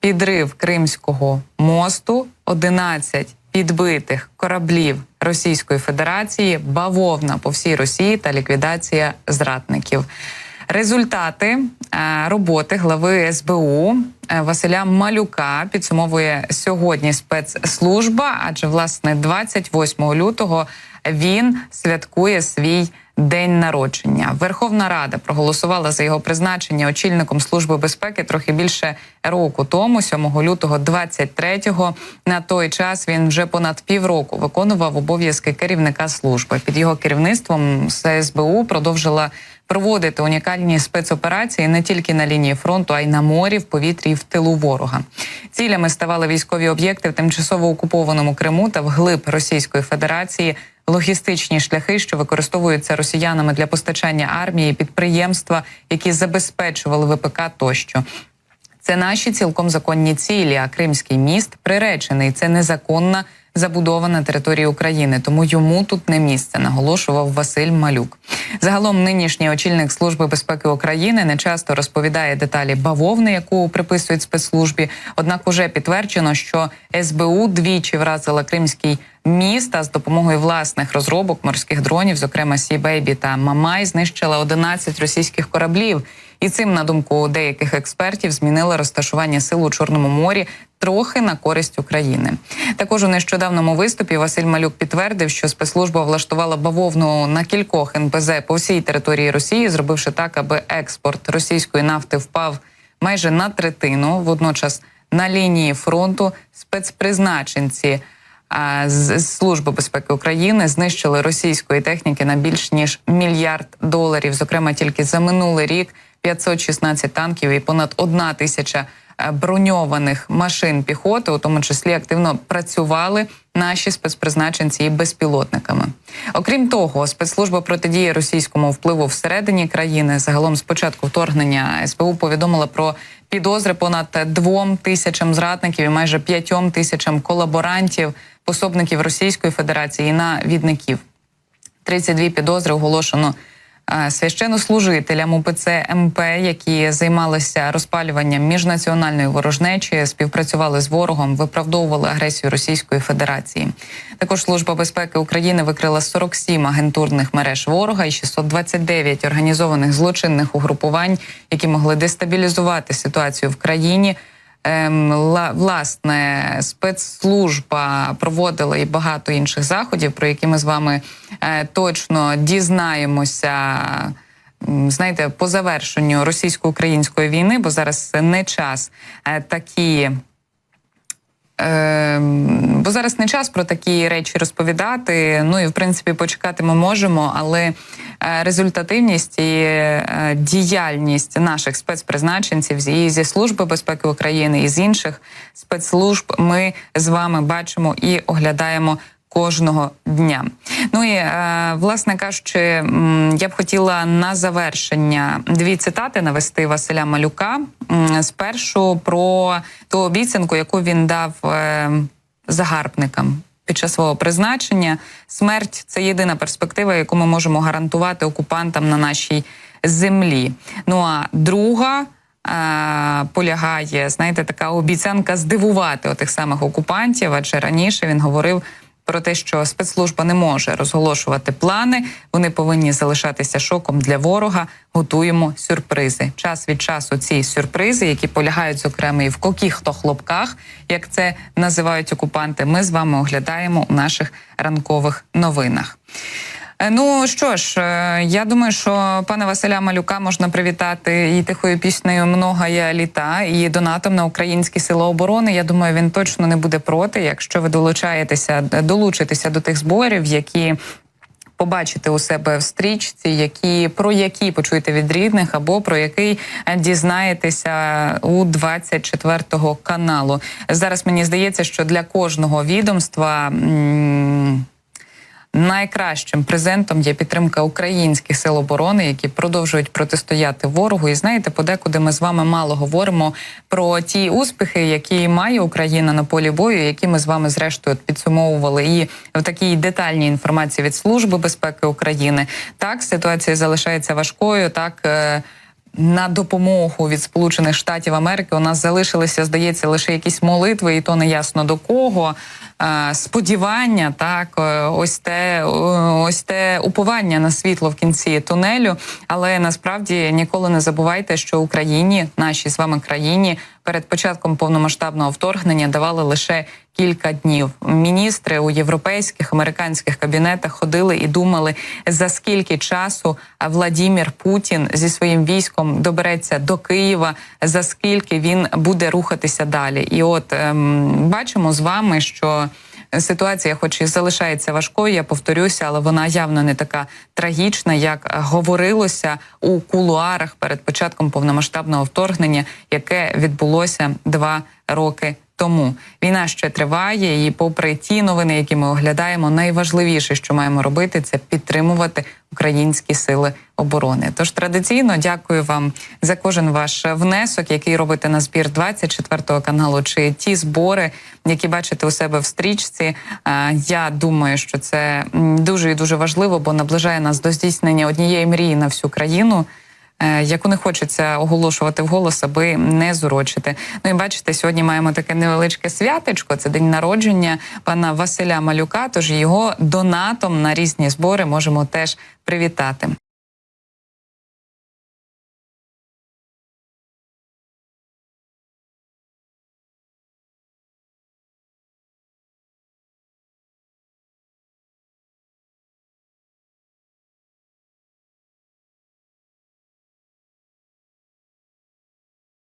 підрив Кримського мосту, 11 підбитих кораблів Російської Федерації, бавовна по всій Росії та ліквідація зрадників. Результати е, роботи глави СБУ е, Василя Малюка підсумовує сьогодні спецслужба, адже власне 28 лютого він святкує свій день народження. Верховна Рада проголосувала за його призначення очільником служби безпеки трохи більше року тому, 7 лютого 23-го. На той час він вже понад півроку виконував обов'язки керівника служби. Під його керівництвом СБУ продовжила проводити унікальні спецоперації не тільки на лінії фронту, а й на морі, в повітрі і в тилу ворога. Цілями ставали військові об'єкти в тимчасово окупованому Криму та вглиб Російської Федерації. Логістичні шляхи, що використовуються росіянами для постачання армії, підприємства, які забезпечували ВПК тощо. Це наші цілком законні цілі. А Кримський міст приречений. Це незаконна забудова на території України, тому йому тут не місце, наголошував Василь Малюк. Загалом, нинішній очільник служби безпеки України не часто розповідає деталі бавовни, яку приписують спецслужбі. Однак, уже підтверджено, що СБУ двічі вразила Кримський міст а з допомогою власних розробок морських дронів, зокрема Сі Бейбі та Мамай, знищила 11 російських кораблів. І цим, на думку деяких експертів, змінила розташування сил у Чорному морі трохи на користь України. Також у нещодавному виступі Василь Малюк підтвердив, що спецслужба влаштувала бавовну на кількох НПЗ по всій території Росії, зробивши так, аби експорт російської нафти впав майже на третину. Водночас на лінії фронту спецпризначенці. З служби безпеки України знищили російської техніки на більш ніж мільярд доларів. Зокрема, тільки за минулий рік 516 танків і понад одна тисяча броньованих машин піхоти, у тому числі активно працювали наші спецпризначенці і безпілотниками. Окрім того, спецслужба протидії російському впливу всередині країни загалом з початку вторгнення СБУ повідомила про підозри понад двом тисячам зрадників і майже п'ятьом тисячам колаборантів, пособників Російської Федерації і навідників. 32 підозри оголошено священнослужителям УПЦ МП, які займалися розпалюванням міжнаціональної ворожнечі, співпрацювали з ворогом, виправдовували агресію Російської Федерації. Також служба безпеки України викрила 47 агентурних мереж ворога і 629 організованих злочинних угрупувань, які могли дестабілізувати ситуацію в країні. Ем, власне спецслужба проводила і багато інших заходів, про які ми з вами е, точно дізнаємося. Знаєте, по завершенню російсько-української війни, бо зараз не час е, такі бо зараз не час про такі речі розповідати. Ну і в принципі почекати ми можемо, але е, результативність і е, діяльність наших спецпризначенців і зі служби безпеки України і з інших спецслужб ми з вами бачимо і оглядаємо кожного дня. Ну і е, власне кажучи, я б хотіла на завершення дві цитати навести Василя Малюка. Спершу про ту обіцянку, яку він дав е, загарбникам. Під час свого призначення смерть це єдина перспектива, яку ми можемо гарантувати окупантам на нашій землі. Ну а друга е, полягає, знаєте, така обіцянка здивувати отих самих окупантів. Адже раніше він говорив про те, що спецслужба не може розголошувати плани. Вони повинні залишатися шоком для ворога. Готуємо сюрпризи. Час від часу ці сюрпризи, які полягають зокрема і в кокіх-то хлопках, як це називають окупанти. Ми з вами оглядаємо у наших ранкових новинах. Е, ну що ж, е, я думаю, що пана Василя Малюка можна привітати і тихою піснею «Многая літа і донатом на українські сили оборони. Я думаю, він точно не буде проти, якщо ви долучаєтеся, долучитеся до тих зборів, які. Побачите у себе в стрічці, які про які почуєте від рідних, або про який дізнаєтеся у 24 каналу. Зараз мені здається, що для кожного відомства. Найкращим презентом є підтримка українських сил оборони, які продовжують протистояти ворогу. І знаєте, подекуди ми з вами мало говоримо про ті успіхи, які має Україна на полі бою, які ми з вами зрештою підсумовували і в такій детальній інформації від служби безпеки України. Так ситуація залишається важкою. Так. На допомогу від Сполучених Штатів Америки у нас залишилися, здається, лише якісь молитви, і то не ясно до кого. Е, Сподівання, так, е, ось те, е, ось те уповання на світло в кінці тунелю. Але насправді ніколи не забувайте, що Україні, нашій з вами країні, перед початком повномасштабного вторгнення давали лише кілька днів. Міністри у європейських американських кабінетах ходили і думали, за скільки часу Владімір Путін зі своїм військом добереться до Києва, за скільки він буде рухатися далі. І от ем, бачимо з вами, що. Ситуація, хоч і залишається важкою, я повторюся, але вона явно не така трагічна, як говорилося у кулуарах перед початком повномасштабного вторгнення, яке відбулося два роки тому. Війна ще триває, і попри ті новини, які ми оглядаємо, найважливіше, що маємо робити, це підтримувати українські сили оборони. Тож традиційно дякую вам за кожен ваш внесок, який робите на збір 24 каналу, чи ті збори, які бачите у себе в стрічці. Е, Я думаю, що це дуже і дуже важливо, бо наближає нас до здійснення однієї мрії на всю країну. Е, Яку не хочеться оголошувати вголос, аби не зурочити. Ну і бачите, сьогодні маємо таке невеличке святочко. Це день народження пана Василя Малюка. Тож його донатом на різні збори можемо теж привітати.